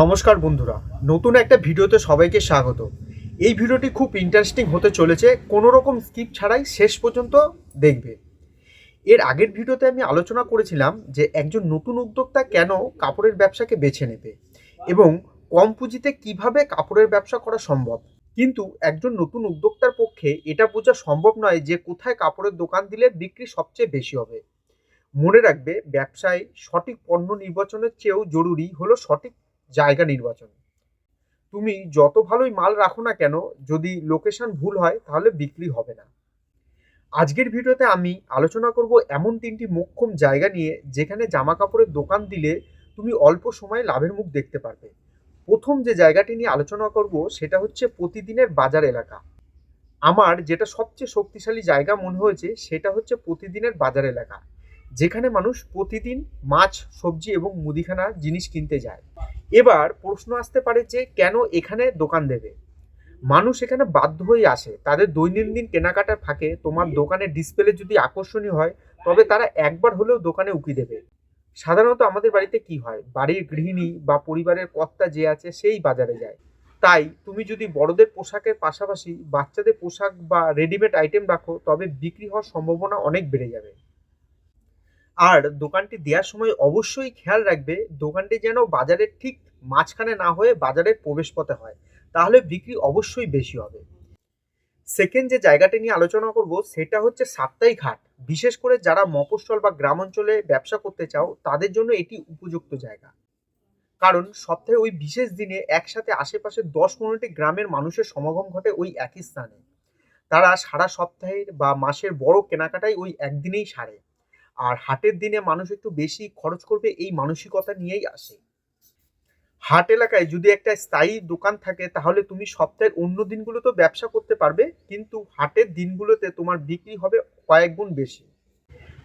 নমস্কার বন্ধুরা, নতুন একটা ভিডিওতে সবাইকে স্বাগত। এই ভিডিওটি খুব ইন্টারেস্টিং হতে চলেছে, কোনো রকম স্কিপ ছাড়াই শেষ পর্যন্ত দেখবে। এর আগের ভিডিওতে আমি আলোচনা করেছিলাম যে একজন নতুন উদ্যোক্তা কেন কাপড়ের ব্যবসাকে বেছে নেবে এবং কম পুঁজিতে কীভাবে কাপড়ের ব্যবসা করা সম্ভব। কিন্তু একজন নতুন উদ্যোক্তার পক্ষে এটা বোঝা সম্ভব নয় যে কোথায় কাপড়ের দোকান দিলে বিক্রি সবচেয়ে বেশি হবে। মনে রাখবে, ব্যবসায় সঠিক পণ্য নির্বাচনের চেয়েও জরুরি হলো সঠিক জায়গা নির্বাচন। তুমি যত ভালোই মাল রাখো না কেন, যদি লোকেশন ভুল হয়, তাহলে বিক্রি হবে না। আজকের ভিডিওতে আমি আলোচনা করব এমন তিনটি মোক্ষম জায়গা নিয়ে, যেখানে জামা কাপড়ের দোকান দিলে তুমি অল্প সময়ে লাভের মুখ দেখতে পারবে। প্রথম যে জায়গাটি নিয়ে আলোচনা করব, সেটা হচ্ছে প্রতিদিনের বাজার এলাকা। আমার যেটা সবচেয়ে শক্তিশালী জায়গা মনে হয়েছে, সেটা হচ্ছে প্রতিদিনের বাজার এলাকা। যেখানে মানুষ প্রতিদিন মাছ, সবজি এবং মুদিখানা জিনিস কিনতে যায়। এবার প্রশ্ন আসতে পারে যে কেন এখানে দোকান দেবে? মানুষ এখানে বাধ্য হয়ে আসে। তাদের দৈনন্দিন কেনাকাটার ফাঁকে তোমার দোকানের ডিসপ্লে যদি আকর্ষণীয় হয়, তবে তারা একবার হলেও দোকানে উকি দেবে। সাধারণত আমাদের বাড়িতে কি হয়? বাড়ির গৃহিণী বা পরিবারের কর্তা যে আছে সেই বাজারে যায়। তাই তুমি যদি বড়দের পোশাকের পাশাপাশি বাচ্চাদের পোশাক বা রেডিমেড আইটেম রাখো, তবে বিক্রি হওয়ার সম্ভাবনা অনেক বেড়ে যাবে। আর দোকানটি দেওয়ার সময় অবশ্যই খেয়াল রাখবে, দোকানটি যেন বাজারের ঠিক মাঝখানে না হয়ে বাজারের প্রবেশপথে হয়। তাহলে বিক্রি অবশ্যই বেশি হবে। সেকেন্ড যে জায়গাটি নিয়ে আলোচনা করব, সেটা হচ্ছে সাপ্তাহিক হাট। বিশেষ করে যারা মফস্বল বা গ্রাম অঞ্চলে ব্যবসা করতে চাও, তাদের জন্য এটি উপযুক্ত জায়গা। কারণ সপ্তাহে ওই বিশেষ দিনে একসাথে আশেপাশে দশ পনেরোটি গ্রামের মানুষের সমাগম ঘটে ওই একই স্থানে। তারা সারা সপ্তাহের বা মাসের বড় কেনাকাটাই ওই একদিনেই সারে। আর হাটের দিনে মানুষ একটু বেশি খরচ করবে এই মানসিকতা নিয়েই আসে। হাট এলাকায় যদি একটা স্থায়ী দোকান থাকে, তাহলে তুমি সপ্তাহের অন্য দিনগুলোতেও ব্যবসা করতে পারবে, কিন্তু হাটের দিনগুলোতে তোমার বিক্রি হবে কয়েক গুণ বেশি।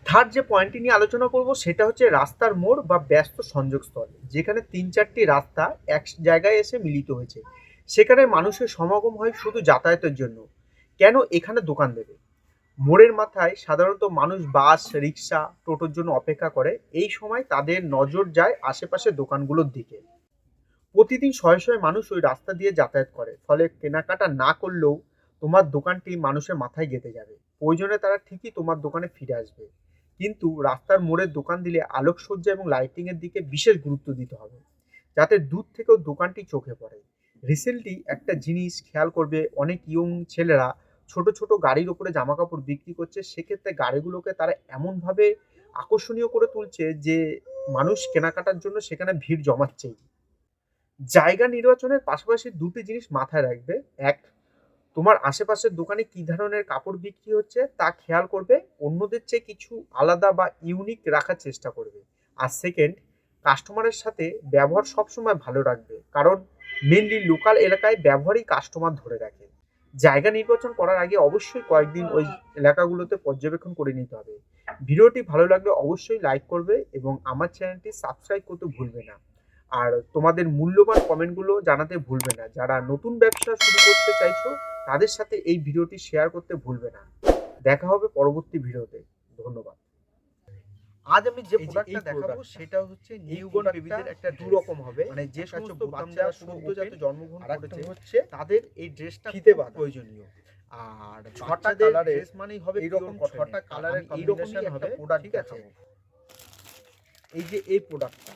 থার্ড যে পয়েন্টটি নিয়ে আলোচনা করব, সেটা হচ্ছে রাস্তার মোড় বা ব্যস্ত সংযোগস্থল যেখানে তিন চারটি রাস্তা এক জায়গায় এসে মিলিত হয়েছে। সেখানে মানুষের সমাগম হয় শুধু যাতায়াতের জন্য। কেন এখানে দোকান দেবে? মোড়ের মাথায় সাধারণত মানুষ বাস, রিক্সা, টোটোর জন্য অপেক্ষা করে। এই সময় তাদের নজর যায় আশেপাশের দোকানগুলোর দিকে। প্রতিদিন শয়ে শয়ে মানুষ ওই রাস্তা দিয়ে যাতায়াত করে। ফলে কেনাকাটা না করলেও তোমার দোকানটি মানুষের মাথায় গেঁথে যাবে। প্রয়োজনে তারা ঠিকই তোমার দোকানে ফিরে আসবে। কিন্তু রাস্তার মোড়ের দোকান দিলে আলোকসজ্জা এবং লাইটিংয়ের দিকে বিশেষ গুরুত্ব দিতে হবে, যাতে দূর থেকেও দোকানটি চোখে পড়ে। রিসেন্টলি একটা জিনিস খেয়াল করবে অনেক ইয়ং ছেলেরা ছোট ছোট গাড়ির ওপরে জামা কাপড় বিক্রি করছে, সেক্ষেত্রে গাড়িগুলোকে তারা এমনভাবে আকর্ষণীয় করে তুলছে যে মানুষ কেনাকাটার জন্য সেখানে ভিড় জমাচ্ছেই। জায়গা নির্বাচনের পাশাপাশি দুটি জিনিস মাথায় রাখবে। এক, তোমার আশেপাশের দোকানে কি ধরনের কাপড় বিক্রি হচ্ছে তা খেয়াল করবে, অন্যদের চেয়ে কিছু আলাদা বা ইউনিক রাখার চেষ্টা করবে। আর সেকেন্ড, কাস্টমারের সাথে ব্যবহার সবসময় ভালো রাখবে, কারণ মেনলি লোকাল এলাকায় ব্যবহারই কাস্টমার ধরে রাখে। জায়গা নির্বাচন করার আগে অবশ্যই কয়েকদিন ওই এলাকাগুলোতে পর্যবেক্ষণ করে নিতে হবে। ভিডিওটি ভালো লাগলে অবশ্যই লাইক করবে এবং আমার চ্যানেলটি সাবস্ক্রাইব করতে ভুলবে না। আর তোমাদের মূল্যবান কমেন্টগুলো জানাতে ভুলবে না। যারা নতুন ব্যবসা শুরু করতে চাইছো, তাদের সাথে এই ভিডিওটি শেয়ার করতে ভুলবে না। দেখা হবে পরবর্তী ভিডিওতে। ধন্যবাদ। আজ আমি যে প্রোডাক্টটা দেখাবো সেটা হচ্ছে নিউবর্ন বেবিদের একটা দু রকম হবে মানে যে সমস্ত বাচ্চারা সদ্যজাত জন্মগ্রহণ করেছে হচ্ছে তাদের এই ড্রেসটা ফিতে প্রয়োজনীয়। আর ছটা কালারে ড্রেস মানেই হবে এইরকম ছটা কালারের কম্বিনেশন হবে, প্রোডাক্ট? আছে এই যে এই প্রোডাক্টটা